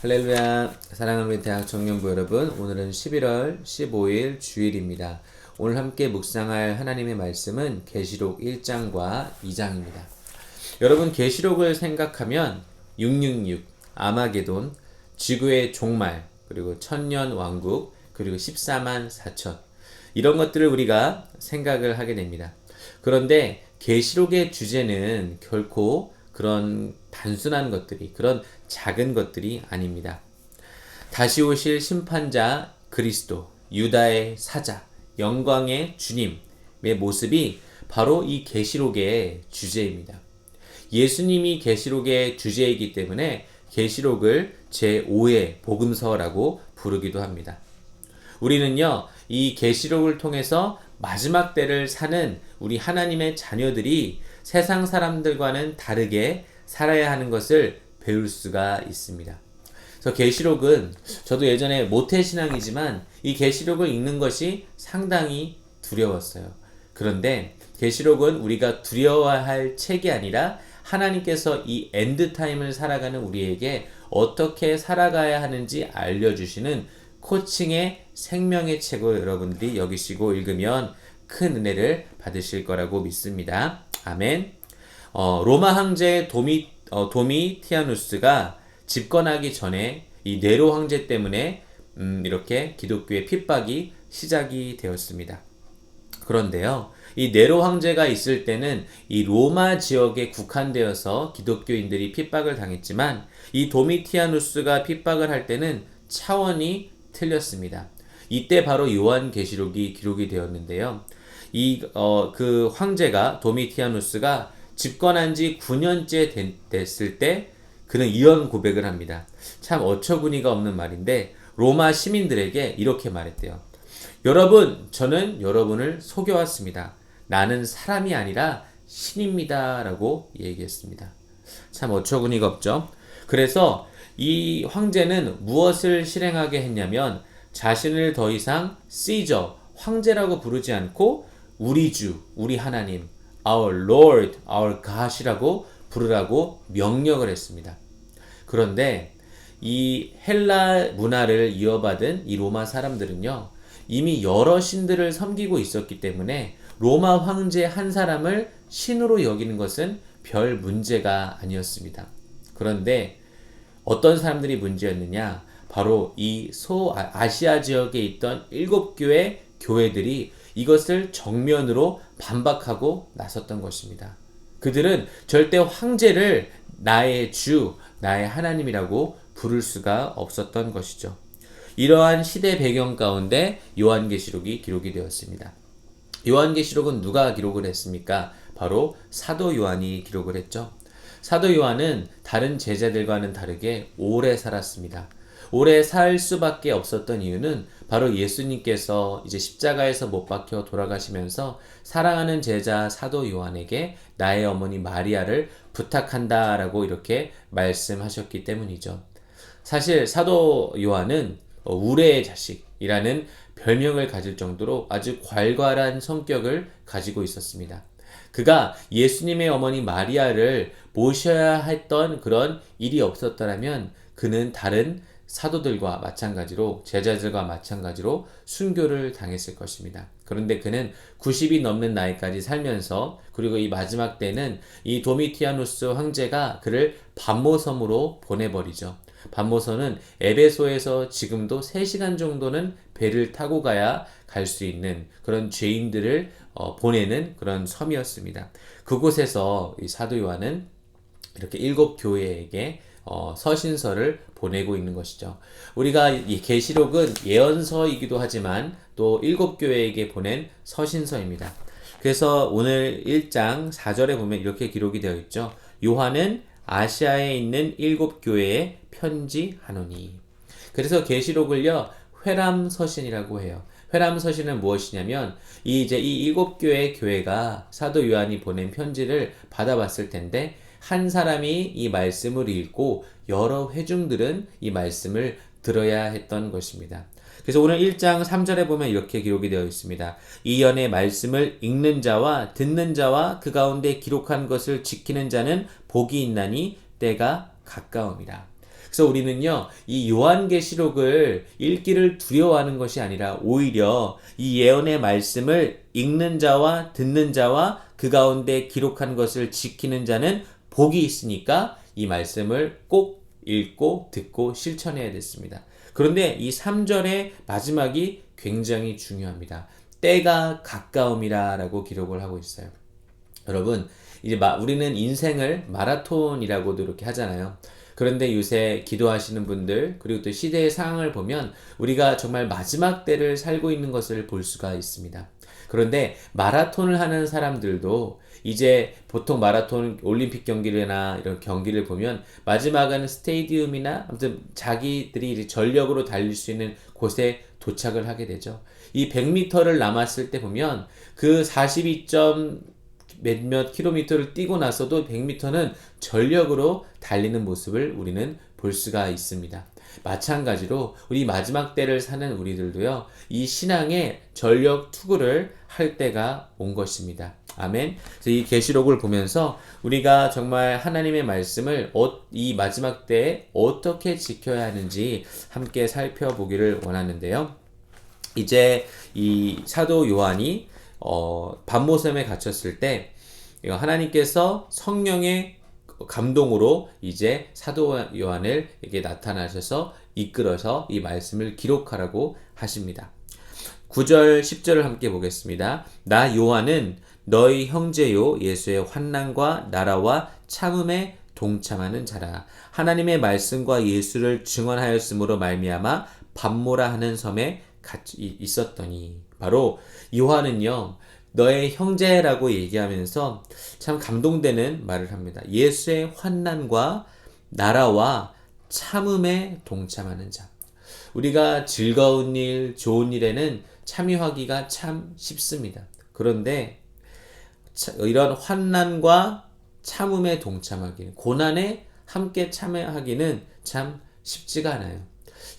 할렐루야 사랑하는 우리 대학 청년부 여러분 오늘은 11월 15일 주일입니다. 오늘 함께 묵상할 하나님의 말씀은 계시록 1장과 2장입니다. 여러분 계시록을 생각하면 666 아마게돈 지구의 종말 그리고 천년 왕국 그리고 14만 4천 이런 것들을 우리가 생각을 하게 됩니다. 그런데 계시록의 주제는 결코 그런 단순한 것들이, 그런 작은 것들이 아닙니다. 다시 오실 심판자 그리스도, 유다의 사자, 영광의 주님의 모습이 바로 이 계시록의 주제입니다. 예수님이 계시록의 주제이기 때문에 계시록을 제5의 복음서라고 부르기도 합니다. 우리는요, 이 계시록을 통해서 마지막 때를 사는 우리 하나님의 자녀들이 세상 사람들과는 다르게 살아야 하는 것을 배울 수가 있습니다. 그래서 계시록은 저도 예전에 모태 신앙이지만 이 계시록을 읽는 것이 상당히 두려웠어요. 그런데 계시록은 우리가 두려워할 책이 아니라 하나님께서 이 엔드 타임을 살아가는 우리에게 어떻게 살아가야 하는지 알려주시는 코칭의 생명의 책을 여러분들이 여기시고 읽으면 큰 은혜를 받으실 거라고 믿습니다. 아멘. 어, 로마 황제 도미 어, 도미티아누스가 집권하기 전에 이 네로 황제 때문에 음, 이렇게 기독교의 핍박이 시작이 되었습니다. 그런데요, 이 네로 황제가 있을 때는 이 로마 지역에 국한되어서 기독교인들이 핍박을 당했지만 이 도미티아누스가 핍박을 할 때는 차원이 틀렸습니다. 이때 바로 요한계시록이 기록이 되었는데요. 이, 어, 그 황제가, 도미티아누스가 집권한 지 9년째 됐을 때 그는 이런 고백을 합니다. 참 어처구니가 없는 말인데 로마 시민들에게 이렇게 말했대요. 여러분, 저는 여러분을 속여왔습니다. 나는 사람이 아니라 신입니다. 라고 얘기했습니다. 참 어처구니가 없죠? 그래서 이 황제는 무엇을 실행하게 했냐면 자신을 더 이상 시저, 황제라고 부르지 않고 우리 주, 우리 하나님, our Lord, our God이라고 부르라고 명령을 했습니다. 그런데 이 헬라 문화를 이어받은 이 로마 사람들은요, 이미 여러 신들을 섬기고 있었기 때문에 로마 황제 한 사람을 신으로 여기는 것은 별 문제가 아니었습니다. 그런데 어떤 사람들이 문제였느냐? 바로 이 소아시아 지역에 있던 일곱 교회 교회들이 이것을 정면으로 반박하고 나섰던 것입니다. 그들은 절대 황제를 나의 주, 나의 하나님이라고 부를 수가 없었던 것이죠. 이러한 시대 배경 가운데 요한계시록이 기록이 되었습니다. 요한계시록은 누가 기록을 했습니까? 바로 사도 요한이 기록을 했죠. 사도 요한은 다른 제자들과는 다르게 오래 살았습니다. 오래 살 수밖에 없었던 이유는 바로 예수님께서 이제 십자가에서 못 박혀 돌아가시면서 사랑하는 제자 사도 요한에게 나의 어머니 마리아를 부탁한다라고 이렇게 말씀하셨기 때문이죠. 사실 사도 요한은 우레의 자식이라는 별명을 가질 정도로 아주 괄괄한 성격을 가지고 있었습니다. 그가 예수님의 어머니 마리아를 모셔야 했던 그런 일이 없었더라면 그는 다른 사도들과 마찬가지로 제자들과 마찬가지로 순교를 당했을 것입니다. 그런데 그는 90이 넘는 나이까지 살면서 그리고 이 마지막 때는 이 도미티아누스 황제가 그를 반모섬으로 보내버리죠. 반모섬은 에베소에서 지금도 3시간 정도는 배를 타고 가야 갈 수 있는 그런 죄인들을 어, 보내는 그런 섬이었습니다. 그곳에서 이 사도 요한은 이렇게 일곱 교회에게 어, 서신서를 보내고 있는 것이죠. 우리가 이 계시록은 예언서이기도 하지만 또 일곱 교회에게 보낸 서신서입니다. 그래서 오늘 1장 4절에 보면 이렇게 기록이 되어 있죠. 요한은 아시아에 있는 일곱 교회에 편지하노니. 그래서 계시록을요 회람 서신이라고 해요. 회람 서신은 무엇이냐면 이 이제 이 일곱 교회 교회가 사도 요한이 보낸 편지를 받아봤을 텐데 한 사람이 이 말씀을 읽고 여러 회중들은 이 말씀을 들어야 했던 것입니다. 그래서 오늘 1장 3절에 보면 이렇게 기록이 되어 있습니다. 이 연의 말씀을 읽는 자와 듣는 자와 그 가운데 기록한 것을 지키는 자는 복이 있나니 때가 가까움이라. 그래서 우리는요, 이 요한계시록을 읽기를 두려워하는 것이 아니라 오히려 이 예언의 말씀을 읽는 자와 듣는 자와 그 가운데 기록한 것을 지키는 자는 복이 있으니까 이 말씀을 꼭 읽고 듣고 실천해야 됐습니다. 그런데 이 3절의 마지막이 굉장히 중요합니다. 때가 가까움이라 라고 기록을 하고 있어요. 여러분, 이제 마, 우리는 인생을 마라톤이라고도 이렇게 하잖아요. 그런데 요새 기도하시는 분들 그리고 또 시대의 상황을 보면 우리가 정말 마지막 때를 살고 있는 것을 볼 수가 있습니다. 그런데 마라톤을 하는 사람들도 이제 보통 마라톤 올림픽 경기나 이런 경기를 보면 마지막은 스테디움이나 아무튼 자기들이 전력으로 달릴 수 있는 곳에 도착을 하게 되죠. 이 100m를 남았을 때 보면 그 42. 몇몇 킬로미터를 뛰고 나서도 100m는 전력으로 달리는 모습을 우리는 볼 수가 있습니다. 마찬가지로 우리 마지막 때를 사는 우리들도요, 이 신앙의 전력 투구를 할 때가 온 것입니다. 아멘. 그래서 이 계시록을 보면서 우리가 정말 하나님의 말씀을 어, 이 마지막 때에 어떻게 지켜야 하는지 함께 살펴보기를 원하는데요. 이제 이 사도 요한이 어, 반모섬에 갇혔을 때 하나님께서 성령의 감동으로 이제 사도 요한을 이게 나타나셔서 이끌어서 이 말씀을 기록하라고 하십니다. 9절 10절을 함께 보겠습니다. 나 요한은 너희 형제요 예수의 환난과 나라와 참음에 동참하는 자라 하나님의 말씀과 예수를 증언하였으므로 말미암아 밤모라 하는 섬에 같이 있었더니 바로 요한은요 너의 형제라고 얘기하면서 참 감동되는 말을 합니다. 예수의 환난과 나라와 참음에 동참하는 자. 우리가 즐거운 일, 좋은 일에는 참여하기가 참 쉽습니다. 그런데 이런 환난과 참음에 동참하기는 고난에 함께 참여하기는 참 쉽지가 않아요.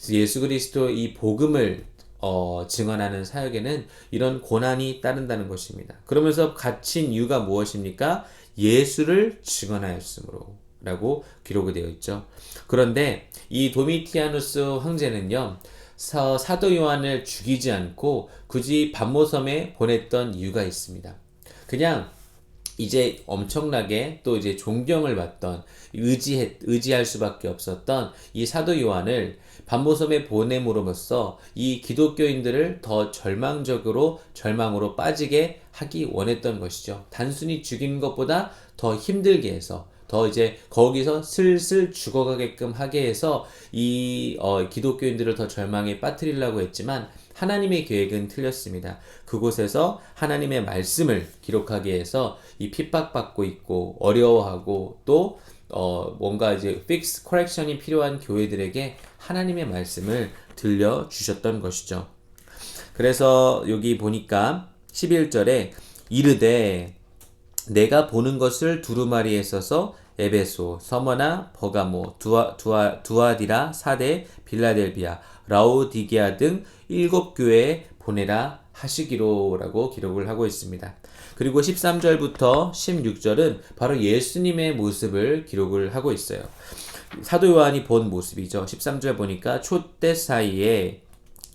예수 그리스도 이 복음을 어, 증언하는 사역에는 이런 고난이 따른다는 것입니다. 그러면서 갇힌 이유가 무엇입니까? 예수를 증언하였으므로 라고 기록이 되어 있죠. 그런데 이 도미티아누스 황제는요, 사, 사도 요한을 죽이지 않고 굳이 반모섬에 보냈던 이유가 있습니다. 그냥 이제 엄청나게 또 이제 존경을 받던 의지해, 의지할 수밖에 없었던 이 사도 요한을 반모섬에 보냄으로써 이 기독교인들을 더 절망적으로 절망으로 빠지게 하기 원했던 것이죠. 단순히 죽이는 것보다 더 힘들게 해서 더 이제 거기서 슬슬 죽어가게끔 하게 해서 이 어, 기독교인들을 더 절망에 빠뜨리려고 했지만 하나님의 계획은 틀렸습니다. 그곳에서 하나님의 말씀을 기록하게 해서 이 핍박받고 있고 어려워하고 또 어, 뭔가 이제 픽스 커렉션이 필요한 교회들에게 하나님의 말씀을 들려 주셨던 것이죠. 그래서 여기 보니까 11절에 이르되 내가 보는 것을 두루마리에 써서 에베소, 서머나, 버가모, 두아, 두아, 두아디라, 사대, 빌라델비아, 라오디게아 등 일곱 교회에 보내라 하시기로라고 기록을 하고 있습니다. 그리고 13절부터 16절은 바로 예수님의 모습을 기록을 하고 있어요. 사도 요한이 본 모습이죠. 13절 보니까 촛대 사이에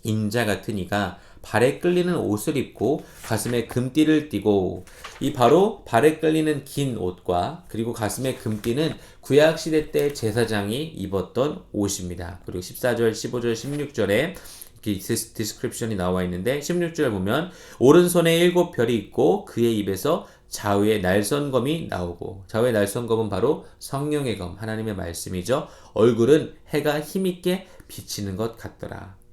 인자 같은 이가 발에 끌리는 옷을 입고 가슴에 금띠를 띠고 이 바로 발에 끌리는 긴 옷과 그리고 가슴에 금띠는 구약 시대 때 제사장이 입었던 옷입니다. 그리고 14절, 15절, 16절에 디스크립션이 나와 있는데 16절 보면 오른손에 일곱 별이 있고 그의 입에서 좌우에 날선검이 나오고 좌우의 날선검은 바로 성령의 검 하나님의 말씀이죠. 얼굴은 해가 힘있게 비치는 것 같더라.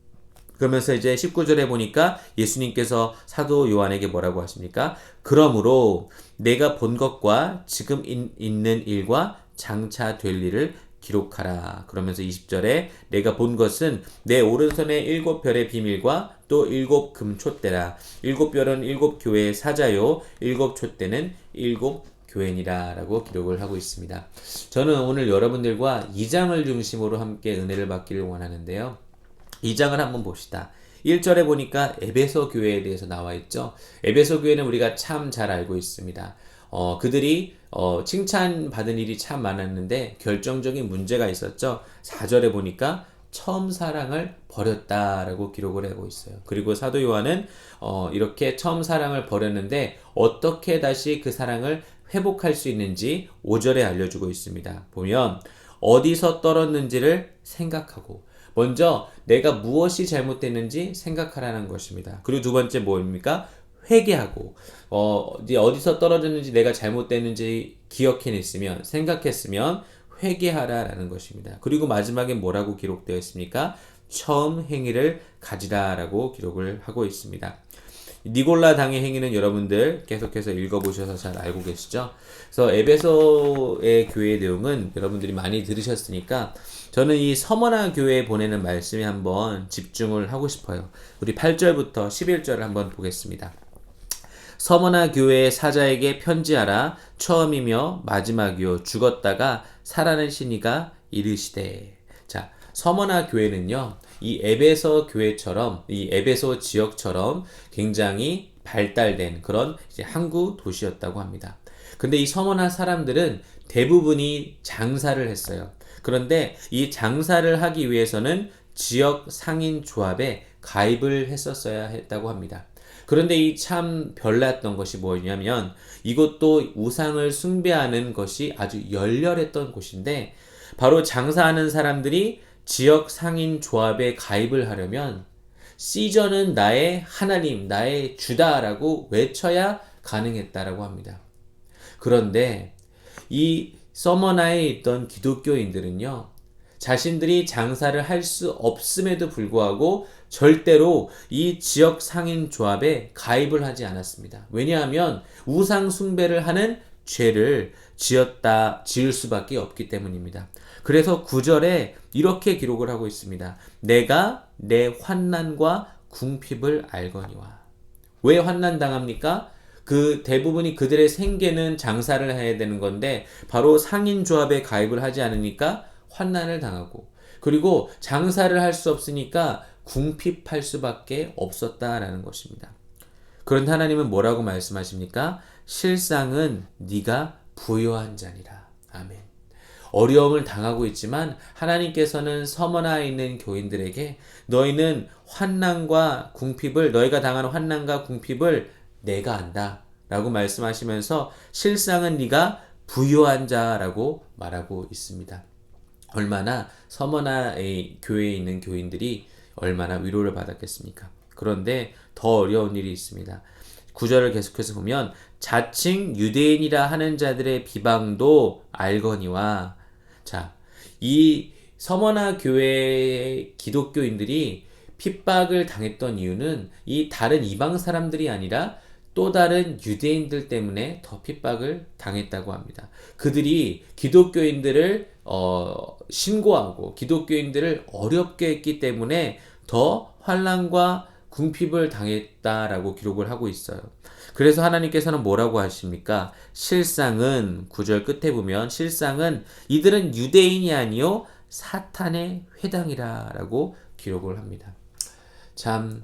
그러면서 이제 19절에 보니까 예수님께서 사도 요한에게 뭐라고 하십니까? 그러므로 내가 본 것과 지금 있는 일과 장차 될 일을 기록하라. 그러면서 20절에 내가 본 것은 내 오른손에 일곱 별의 비밀과 또 일곱 금촛대라. 일곱 별은 일곱 교회의 사자요. 일곱 촛대는 일곱 교회니라 라고 기록을 하고 있습니다. 저는 오늘 여러분들과 2장을 중심으로 함께 은혜를 받기를 원하는데요. 2장을 한번 봅시다. 1절에 보니까 에베소 교회에 대해서 나와 있죠. 에베소 교회는 우리가 참 잘 알고 있습니다. 어, 그들이 어, 칭찬받은 일이 참 많았는데 결정적인 문제가 있었죠. 4절에 보니까 처음 사랑을 버렸다라고 기록을 하고 있어요. 그리고 사도 요한은 어, 이렇게 처음 사랑을 버렸는데 어떻게 다시 그 사랑을 회복할 수 있는지 5절에 알려주고 있습니다. 보면 어디서 떨었는지를 생각하고 먼저 내가 무엇이 잘못됐는지 생각하라는 것입니다. 그리고 두 번째 뭐입니까? 회개하고 어, 어디서 떨어졌는지 내가 잘못됐는지 기억해냈으면 생각했으면 회개하라라는 것입니다. 그리고 마지막에 뭐라고 기록되어 있습니까? 처음 행위를 가지라라고 기록을 하고 있습니다. 니골라 당의 행위는 여러분들 계속해서 읽어보셔서 잘 알고 계시죠? 그래서 에베소의 교회의 내용은 여러분들이 많이 들으셨으니까 저는 이 서머나 교회에 보내는 말씀에 한번 집중을 하고 싶어요. 우리 8절부터 11절을 한번 보겠습니다. 서머나 교회의 사자에게 편지하라 처음이며 마지막이요 죽었다가 살아난 신이가 이르시되 자 서머나 교회는요 이 에베소 교회처럼 이 에베소 지역처럼 굉장히 발달된 그런 항구 도시였다고 합니다. 근데 이 서머나 사람들은 대부분이 장사를 했어요. 그런데 이 장사를 하기 위해서는 지역 상인 조합에 가입을 했었어야 했다고 합니다. 그런데 이 참 별났던 것이 뭐냐면 이것도 우상을 숭배하는 것이 아주 열렬했던 곳인데 바로 장사하는 사람들이 지역 상인 조합에 가입을 하려면 시저는 나의 하나님, 나의 주다라고 외쳐야 가능했다라고 합니다. 그런데 이 서머나에 있던 기독교인들은요, 자신들이 장사를 할 수 없음에도 불구하고 절대로 이 지역 상인 조합에 가입을 하지 않았습니다. 왜냐하면 우상 숭배를 하는 죄를 지었다 지을 수밖에 없기 때문입니다. 그래서 구절에 이렇게 기록을 하고 있습니다. 내가 내 환난과 궁핍을 알거니와. 왜 환난 당합니까? 그 대부분이 그들의 생계는 장사를 해야 되는 건데 바로 상인 조합에 가입을 하지 않으니까 환난을 당하고 그리고 장사를 할 수 없으니까 궁핍할 수밖에 없었다라는 것입니다. 그런데 하나님은 뭐라고 말씀하십니까? 실상은 네가 부요한 자니라. 아멘. 어려움을 당하고 있지만 하나님께서는 서머나에 있는 교인들에게 너희는 환난과 궁핍을 너희가 당하는 환난과 궁핍을 내가 안다. 라고 말씀하시면서 실상은 네가 부요한 자라고 말하고 있습니다. 얼마나 서머나의 교회에 있는 교인들이 얼마나 위로를 받았겠습니까? 그런데 더 어려운 일이 있습니다. 구절을 계속해서 보면 자칭 유대인이라 하는 자들의 비방도 알거니와 자, 이 서머나 교회 기독교인들이 핍박을 당했던 이유는 이 다른 이방 사람들이 아니라 또 다른 유대인들 때문에 더 핍박을 당했다고 합니다. 그들이 기독교인들을 어, 신고하고 기독교인들을 어렵게 했기 때문에 더 환란과 궁핍을 당했다라고 기록을 하고 있어요. 그래서 하나님께서는 뭐라고 하십니까? 실상은 구절 끝에 보면 실상은 이들은 유대인이 아니요 사탄의 회당이라라고 기록을 합니다. 참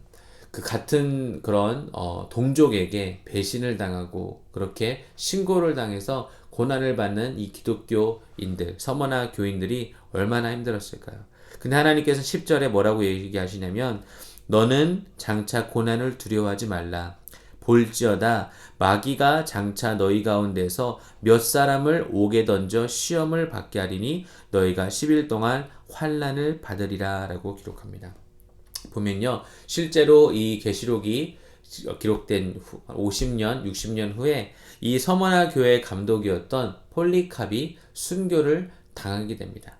그 같은 그런 어, 동족에게 배신을 당하고 그렇게 신고를 당해서 고난을 받는 이 기독교인들, 서머나 교인들이 얼마나 힘들었을까요? 근데 하나님께서 10절에 뭐라고 얘기하시냐면 너는 장차 고난을 두려워하지 말라. 볼지어다 마귀가 장차 너희 가운데서 몇 사람을 옥에 던져 시험을 받게 하리니 너희가 10일 동안 환란을 받으리라라고 기록합니다. 보면요. 실제로 이 계시록이 기록된 50년, 60년 후에 이 서머나 교회 감독이었던 폴리캅이 순교를 당하게 됩니다.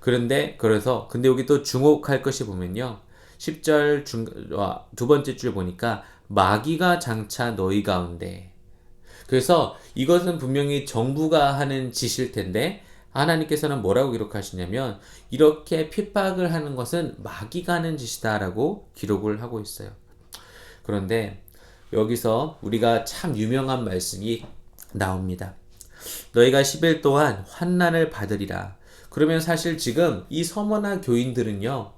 그런데 그래서 근데 여기 또 주목할 것이 보면요. 10절 중, 두 번째 줄 보니까 마귀가 장차 너희 가운데 그래서 이것은 분명히 정부가 하는 짓일 텐데 하나님께서는 뭐라고 기록하시냐면 이렇게 핍박을 하는 것은 마귀가 하는 짓이다라고 기록을 하고 있어요. 그런데 여기서 우리가 참 유명한 말씀이 나옵니다. 너희가 10일 동안 환난을 받으리라. 그러면 사실 지금 이 서머나 교인들은요.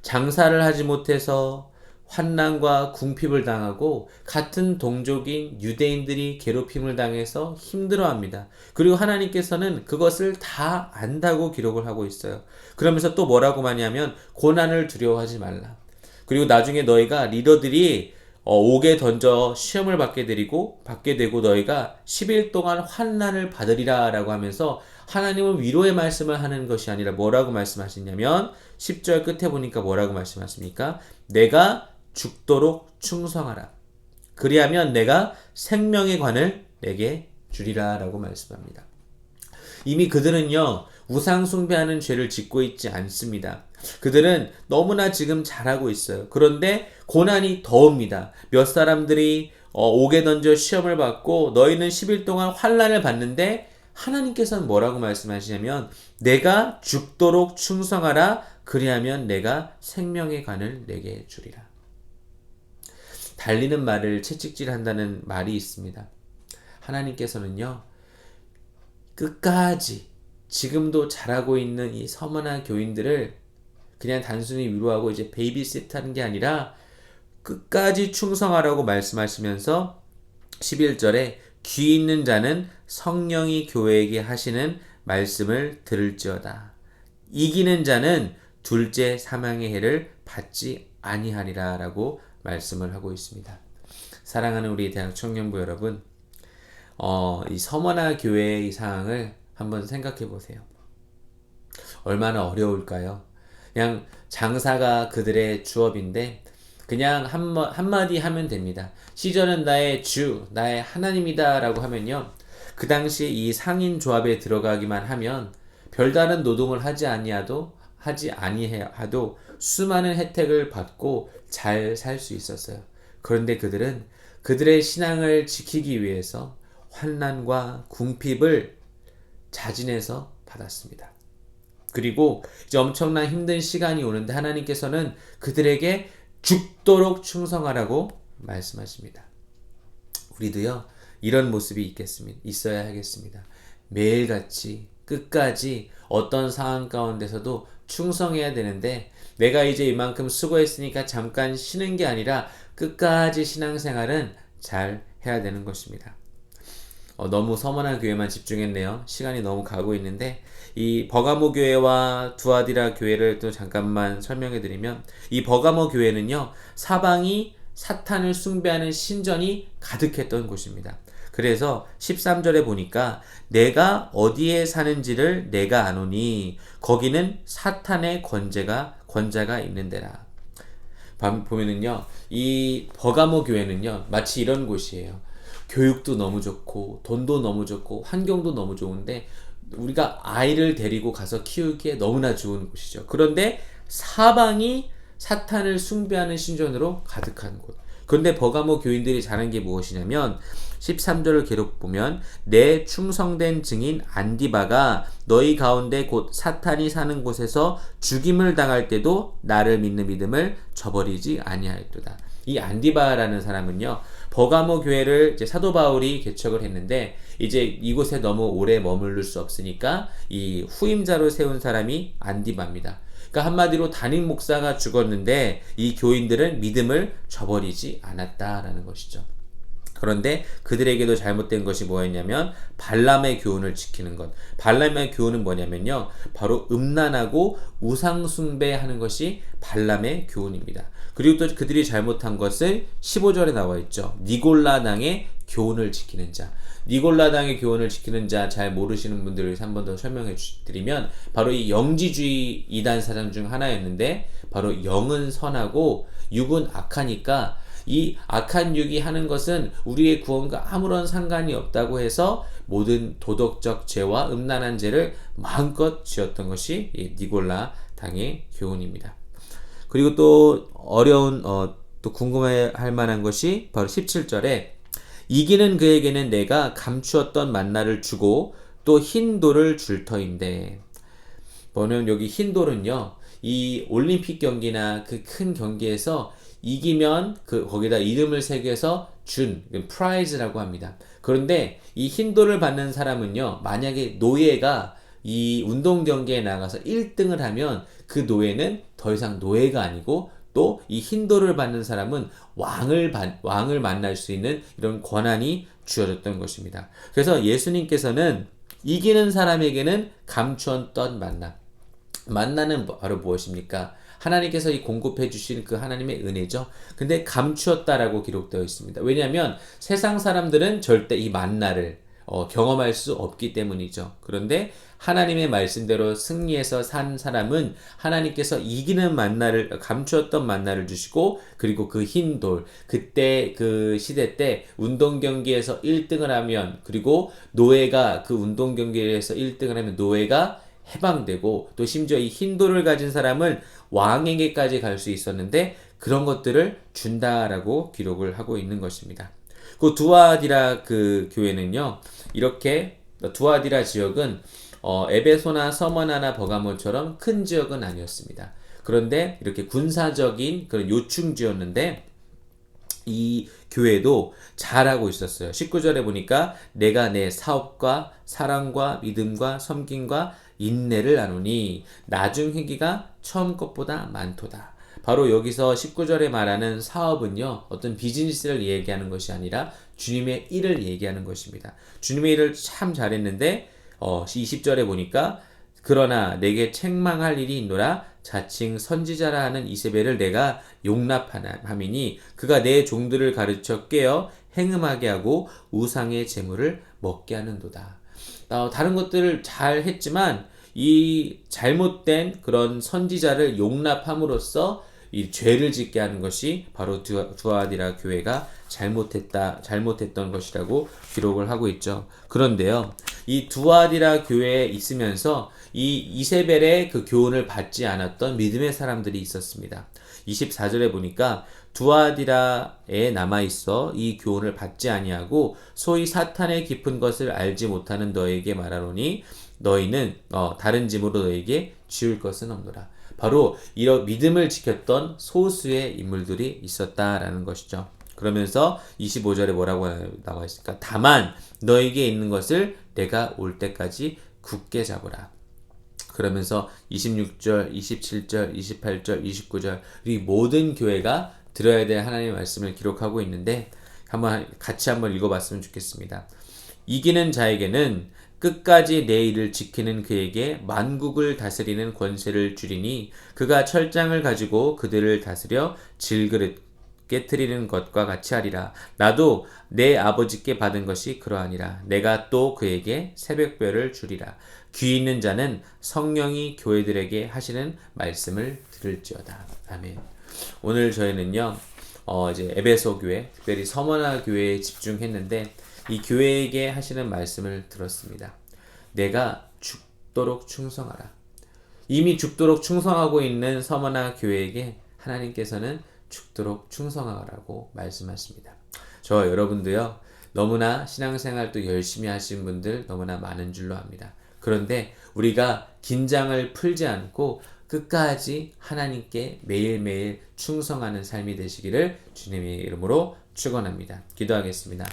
장사를 하지 못해서 환난과 궁핍을 당하고 같은 동족인 유대인들이 괴롭힘을 당해서 힘들어합니다. 그리고 하나님께서는 그것을 다 안다고 기록을 하고 있어요. 그러면서 또 뭐라고 하냐면 고난을 두려워하지 말라. 그리고 나중에 너희가 리더들이 어, 옥에 던져 시험을 받게 되리고 받게 되고 너희가 10일 동안 환난을 받으리라라고 하면서 하나님은 위로의 말씀을 하는 것이 아니라 뭐라고 말씀하시냐면 10절 끝에 보니까 뭐라고 말씀하십니까? 내가 죽도록 충성하라. 그리하면 내가 생명의 관을 내게 주리라 라고 말씀합니다. 이미 그들은요, 우상 숭배하는 죄를 짓고 있지 않습니다. 그들은 너무나 지금 잘하고 있어요. 그런데 고난이 더 옵니다. 몇 사람들이 어, 옥에 던져 시험을 받고 너희는 10일 동안 환란을 받는데 하나님께서는 뭐라고 말씀하시냐면 내가 죽도록 충성하라 그리하면 내가 생명의 관을 내게 주리라. 달리는 말을 채찍질한다는 말이 있습니다. 하나님께서는요. 끝까지 지금도 잘하고 있는 이 서머나 교인들을 그냥 단순히 위로하고 이제 베이비시트 하는 게 아니라 끝까지 충성하라고 말씀하시면서 11절에 귀 있는 자는 성령이 교회에게 하시는 말씀을 들을지어다. 이기는 자는 둘째 사망의 해를 받지 아니하리라 라고 말씀을 하고 있습니다. 사랑하는 우리 대학 청년부 여러분, 어, 이 서머나 교회의 이 상황을 한번 생각해 보세요. 얼마나 어려울까요? 그냥 장사가 그들의 주업인데 그냥 한, 한마디 하면 됩니다. 시전은 나의 주, 나의 하나님이다 라고 하면요. 그 당시 이 상인 조합에 들어가기만 하면 별다른 노동을 하지 아니하도 하지 아니하도 수많은 혜택을 받고 잘 살 수 있었어요. 그런데 그들은 그들의 신앙을 지키기 위해서 환난과 궁핍을 자진해서 받았습니다. 그리고 이제 엄청난 힘든 시간이 오는데 하나님께서는 그들에게 죽도록 충성하라고 말씀하십니다. 우리도요, 이런 모습이 있겠습니다. 있어야 하겠습니다. 매일같이 끝까지 어떤 상황 가운데서도 충성해야 되는데 내가 이제 이만큼 수고했으니까 잠깐 쉬는 게 아니라 끝까지 신앙생활은 잘 해야 되는 것입니다. 어, 너무 서머난 교회만 집중했네요. 시간이 너무 가고 있는데 이 버가모 교회와 두아디라 교회를 또 잠깐만 설명해 드리면 이 버가모 교회는요. 사방이 사탄을 숭배하는 신전이 가득했던 곳입니다. 그래서 13절에 보니까 내가 어디에 사는지를 내가 아노니 거기는 사탄의 권제가 권자가 있는 데라. 보면은요. 이 버가모 교회는요. 마치 이런 곳이에요. 교육도 너무 좋고 돈도 너무 좋고 환경도 너무 좋은데 우리가 아이를 데리고 가서 키우기에 너무나 좋은 곳이죠. 그런데 사방이 사탄을 숭배하는 신전으로 가득한 곳. 그런데 버가모 교인들이 잘한 게 무엇이냐면 13절을 기록 보면 내 충성된 증인 안디바가 너희 가운데 곧 사탄이 사는 곳에서 죽임을 당할 때도 나를 믿는 믿음을 저버리지 아니하였도다. 이 안디바라는 사람은요. 버가모 교회를 이제 사도 바울이 개척을 했는데 이제 이곳에 너무 오래 머무를 수 없으니까 이 후임자로 세운 사람이 안디바입니다. 그러니까 한마디로 담임 목사가 죽었는데 이 교인들은 믿음을 저버리지 않았다라는 것이죠. 그런데 그들에게도 잘못된 것이 뭐였냐면 발람의 교훈을 지키는 것. 발람의 교훈은 뭐냐면요. 바로 음란하고 우상 숭배하는 것이 발람의 교훈입니다. 그리고 또 그들이 잘못한 것을 15절에 나와 있죠. 니골라당의 교훈을 지키는 자. 니골라당의 교훈을 지키는 자 잘 모르시는 분들을 위해서 한 번 더 설명해 드리면 바로 이 영지주의 이단 사상 중 하나였는데 바로 영은 선하고 육은 악하니까 이 악한 육이 하는 것은 우리의 구원과 아무런 상관이 없다고 해서 모든 도덕적 죄와 음란한 죄를 마음껏 지었던 것이 이 니골라 당의 교훈입니다. 그리고 또 어려운 어, 또 궁금해 할 만한 것이 바로 17절에 이기는 그에게는 내가 감추었던 만나를 주고 또 흰 돌을 줄 터인데 보면 여기 흰 돌은요 이 올림픽 경기나 그 큰 경기에서 이기면 그 거기다 이름을 새겨서 준 프라이즈라고 합니다. 그런데 이 흰돌을 받는 사람은요. 만약에 노예가 이 운동 경기에 나가서 1등을 하면 그 노예는 더 이상 노예가 아니고 또 이 흰돌을 받는 사람은 왕을 반- 왕을 만날 수 있는 이런 권한이 주어졌던 것입니다. 그래서 예수님께서는 이기는 사람에게는 감추었던 만나. 만나는 바로 무엇입니까? 하나님께서 이 공급해 주신 그 하나님의 은혜죠. 근데 감추었다라고 기록되어 있습니다. 왜냐하면 세상 사람들은 절대 이 만나를 어, 경험할 수 없기 때문이죠. 그런데 하나님의 말씀대로 승리해서 산 사람은 하나님께서 이기는 만나를 감추었던 만나를 주시고 그리고 그 흰 돌 그때 그 시대 때 운동 경기에서 1등을 하면 그리고 노예가 그 운동 경기에서 1등을 하면 노예가 해방되고 또 심지어 이 흰돌을 가진 사람은 왕에게까지 갈 수 있었는데 그런 것들을 준다라고 기록을 하고 있는 것입니다. 그 두아디라 그 교회는요 이렇게 두아디라 지역은 어, 에베소나 서머나나 버가모처럼 큰 지역은 아니었습니다. 그런데 이렇게 군사적인 그런 요충지였는데 이 교회도 잘하고 있었어요. 19절에 보니까 내가 내 사업과 사랑과 믿음과 섬김과 인내를 나누니 나중 회기가 처음 것보다 많도다. 바로 여기서 19절에 말하는 사업은요, 어떤 비즈니스를 얘기하는 것이 아니라 주님의 일을 얘기하는 것입니다. 주님의 일을 참 잘했는데, 어, 20절에 보니까, 그러나 내게 책망할 일이 있노라 자칭 선지자라 하는 이세벨을 내가 용납하미니 그가 내 종들을 가르쳐 깨어 행음하게 하고 우상의 재물을 먹게 하는도다. 어, 다른 것들을 잘 했지만 이 잘못된 그런 선지자를 용납함으로써 이 죄를 짓게 하는 것이 바로 두아디라 교회가 잘못했다, 잘못했던 것이라고 기록을 하고 있죠. 그런데요, 이 두아디라 교회에 있으면서 이 이세벨의 그 교훈을 받지 않았던 믿음의 사람들이 있었습니다. 24절에 보니까 두아디라에 남아 있어 이 교훈을 받지 아니하고 소위 사탄의 깊은 것을 알지 못하는 너에게 말하노니 너희는 어, 다른 짐으로 너에게 지울 것은 없노라. 바로 이런 믿음을 지켰던 소수의 인물들이 있었다라는 것이죠. 그러면서 25절에 뭐라고 나와 있을까? 다만 너에게 있는 것을 내가 올 때까지 굳게 잡으라. 그러면서 26절, 27절, 28절, 29절 이 모든 교회가 들어야 될 하나님의 말씀을 기록하고 있는데 한번 같이 한번 읽어봤으면 좋겠습니다. 이기는 자에게는 끝까지 내 일을 지키는 그에게 만국을 다스리는 권세를 주리니 그가 철장을 가지고 그들을 다스려 질그릇 깨뜨리는 것과 같이 하리라. 나도 내 아버지께 받은 것이 그러하니라. 내가 또 그에게 새벽별을 주리라. 귀 있는 자는 성령이 교회들에게 하시는 말씀을 들을지어다. 아멘. 오늘 저희는요, 어, 이제 에베소 교회, 특별히 서머나 교회에 집중했는데, 이 교회에게 하시는 말씀을 들었습니다. 내가 죽도록 충성하라. 이미 죽도록 충성하고 있는 서머나 교회에게 하나님께서는 죽도록 충성하라고 말씀하십니다. 저 여러분도요, 너무나 신앙생활도 열심히 하신 분들 너무나 많은 줄로 압니다. 그런데 우리가 긴장을 풀지 않고 끝까지 하나님께 매일매일 충성하는 삶이 되시기를 주님의 이름으로 축원합니다. 기도하겠습니다.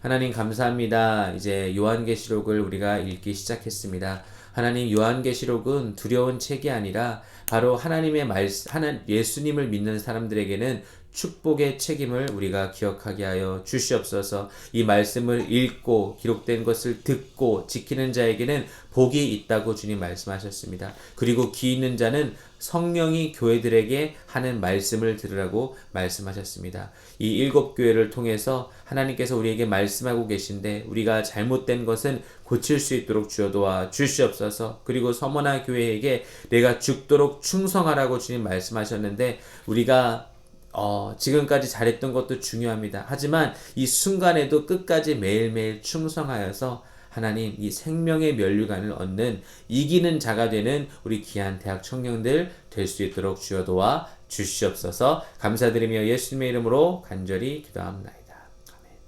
하나님 감사합니다. 이제 요한계시록을 우리가 읽기 시작했습니다. 하나님 요한계시록은 두려운 책이 아니라 바로 하나님의 말씀, 하나 예수님을 믿는 사람들에게는 축복의 책임을 우리가 기억하게 하여 주시옵소서. 이 말씀을 읽고 기록된 것을 듣고 지키는 자에게는 복이 있다고 주님 말씀하셨습니다. 그리고 귀 있는 자는 성령이 교회들에게 하는 말씀을 들으라고 말씀하셨습니다. 이 일곱 교회를 통해서 하나님께서 우리에게 말씀하고 계신데 우리가 잘못된 것은 고칠 수 있도록 주여 도와 주시옵소서. 그리고 서머나 교회에게 내가 죽도록 충성하라고 주님 말씀하셨는데 우리가 어, 지금까지 잘했던 것도 중요합니다. 하지만 이 순간에도 끝까지 매일매일 충성하여서 하나님 이 생명의 면류관을 얻는 이기는 자가 되는 우리 귀한 대학 청년들 될 수 있도록 주여 도와 주시옵소서 감사드리며 예수님의 이름으로 간절히 기도합나이다. 아멘.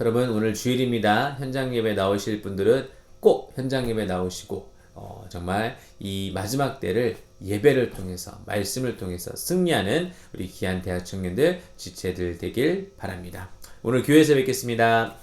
여러분 오늘 주일입니다. 현장 예배 나오실 분들은 꼭 현장 예배 나오시고 어, 정말 이 마지막 때를 예배를 통해서 말씀을 통해서 승리하는 우리 귀한 대학 청년들 지체들 되길 바랍니다. 오늘 교회에서 뵙겠습니다.